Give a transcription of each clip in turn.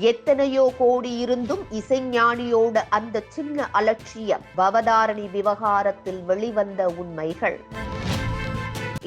எத்தனையோ கோடி இருந்தும் இசைஞானியோட அந்த சின்ன அலட்சியம் பவதாரணி விவகாரத்தில் வெளிவந்த உண்மைகள்.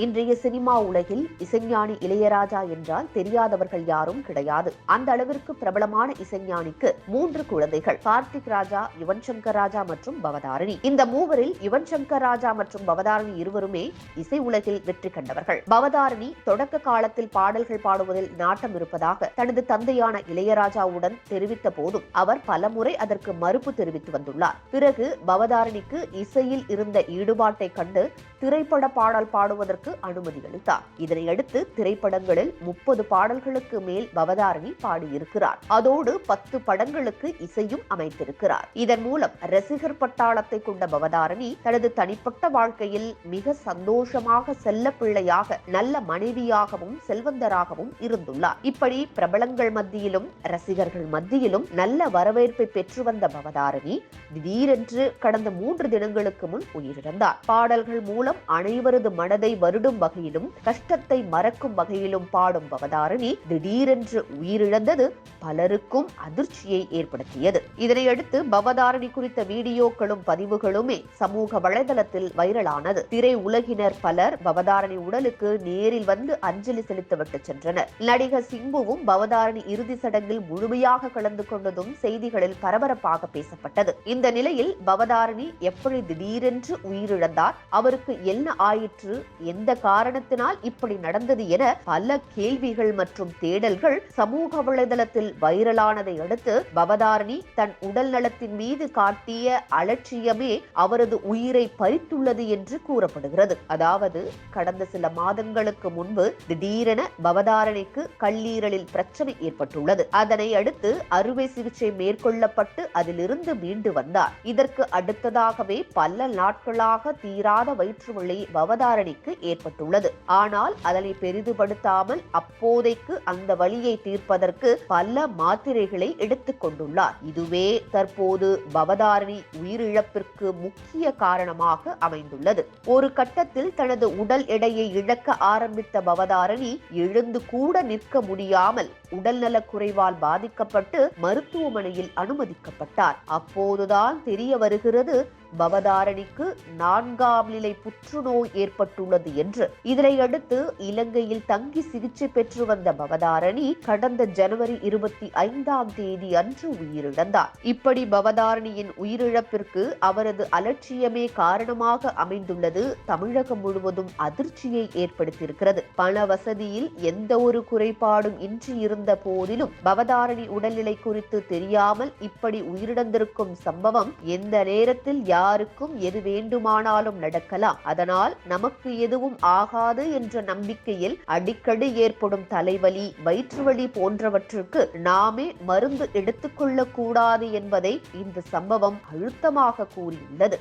இன்றைய சினிமா உலகில் இசைஞானி இளையராஜா என்றால் தெரியாதவர்கள் யாரும் கிடையாது. அந்த அளவிற்கு பிரபலமான இசைஞானிக்கு மூன்று குழந்தைகள் கார்த்திக் ராஜா யுவன் சங்கர் ராஜா மற்றும் பவதாரணி. இந்த மூவரில் யுவன் சங்கர் ராஜா மற்றும் பவதாரணி இருவருமே இசை உலகில் வெற்றி கண்டவர்கள். பவதாரணி தொடக்க காலத்தில் பாடல்கள் பாடுவதில் நாட்டம் இருப்பதாக தனது தந்தையான இளையராஜாவுடன் தெரிவித்த போதும் அவர் பலமுறை அதற்கு மறுப்பு தெரிவித்து வந்துள்ளார். பிறகு பவதாரணிக்கு இசையில் இருந்த ஈடுபாட்டை கண்டு திரைப்பட பாடல் பாடுவதற்கு அனுமதி அளித்தார். இதனையடுத்து திரைப்படங்களில் முப்பது பாடல்களுக்கு மேல் பவதாரணி பாடியிருக்கிறார். அதோடு பத்து படங்களுக்கு இசையும் அமைத்திருக்கிறார் இதன் மூலம் ரசிகர் பட்டாளத்தை கொண்ட பவதாரணி தனது தனிப்பட்ட வாழ்க்கையில் மிக சந்தோஷமாக செல்ல பிள்ளையாக நல்ல மனைவியாகவும் செல்வந்தராகவும் இருந்துள்ளார். இப்படி பிரபலங்கள் மத்தியிலும் ரசிகர்கள் மத்தியிலும் நல்ல வரவேற்பை பெற்று வந்த பவதாரணி திடீரென்று கடந்த மூன்று தினங்களுக்கு முன் உயிரிழந்தார். பாடல்கள் மூலம் அனைவரது மனதை வருடும் வகையிலும் கஷ்டத்தை மறக்கும் வகையிலும் பாடும் பவதாரணி திடீரென்று உயிரிழந்தது பலருக்கும் அதிர்ச்சியை ஏற்படுத்தியது. இதனையடுத்து பவதாரணி குறித்த வீடியோக்களும் பதிவுகளுமே சமூக வலைதளத்தில் வைரலானது. திரை உலகினர் பலர் பவதாரணி உடலுக்கு நேரில் வந்து அஞ்சலி செலுத்திவிட்டு சென்றனர். நடிகர் சிம்புவும் பவதாரணி இறுதி சடங்கில் முழுமையாக கலந்து கொண்டதும் செய்திகளில் பரபரப்பாக பேசப்பட்டது. இந்த நிலையில் பவதாரணி எப்படி திடீரென்று உயிரிழந்தார்? அவருக்கு என்ன ஆயிற்று? எந்த எந்த காரணத்தினால் இப்படி நடந்தது என பல கேள்விகள் மற்றும் தேடல்கள் சமூக வலைதளத்தில் வைரலானதை அடுத்து பவதாரணி தன் உடல் நலத்தின் மீது காட்டிய அலட்சியமே அவரது உயிரை பறித்துள்ளது என்று கூறப்படுகிறது. அதாவது கடந்த சில மாதங்களுக்கு முன்பு திடீரென பவதாரணிக்கு கல்லீரலில் பிரச்சனை ஏற்பட்டுள்ளது. அதனை அடுத்து அறுவை சிகிச்சை மேற்கொள்ளப்பட்டு அதிலிருந்து மீண்டு வந்தார். இதற்கு அடுத்ததாகவே பல நாட்களாக தீராத வயிற்று வலி பவதாரணிக்கு ஏற்பட்டுள்ளது. ஆனால் அதனை பெரிதுபடுத்தாமல் அப்போதைக்கு அந்த வழியை தீர்ப்பதற்கு பல மாத்திரைகளை எடுத்துக் கொண்டுள்ளார். இதுவே தற்போது பவதாரணி உயிரிழப்பிற்கு முக்கிய காரணமாக அமைந்துள்ளது. ஒரு கட்டத்தில் தனது உடல் எடையை இழக்க ஆரம்பித்த பவதாரணி எழுந்து கூட நிற்க முடியாமல் உடல்நலக் குறைவால் பாதிக்கப்பட்டு மருத்துவமனையில் அனுமதிக்கப்பட்டார். அப்போதுதான் தெரிய வருகிறது பவதாரணிக்கு நான்காம் நிலை புற்றுநோய் ஏற்பட்டுள்ளது என்று. இதனை அடுத்து இலங்கையில் தங்கி சிகிச்சை பெற்று வந்த பவதாரணி கடந்த ஜனவரி இருபத்தி ஐந்தாம் தேதி அன்று உயிரிழந்தார். இப்படி பவதாரணியின் உயிரிழப்பிற்கு அவரது அலட்சியமே காரணமாக அமைந்துள்ளது. தமிழகம் முழுவதும் அதிர்ச்சியை ஏற்படுத்தியிருக்கிறது. பண வசதியில் எந்த ஒரு குறைபாடும் இன்றி இருந்த போதிலும் பவதாரணி உடல்நிலை குறித்து தெரியாமல் இப்படி உயிரிழந்திருக்கும் சம்பவம் எந்த நேரத்தில் யாருக்கும் எது வேண்டுமானாலும் நடக்கலாம். அதனால் நமக்கு எதுவும் ஆகாது என்ற நம்பிக்கையில் அடிக்கடி ஏற்படும் தலைவலி வயிற்றுவலி போன்றவற்றுக்கு நாமே மருந்து எடுத்துக்கொள்ளக்கூடாது என்பதை இந்த சம்பவம் அழுத்தமாக கூறியுள்ளது.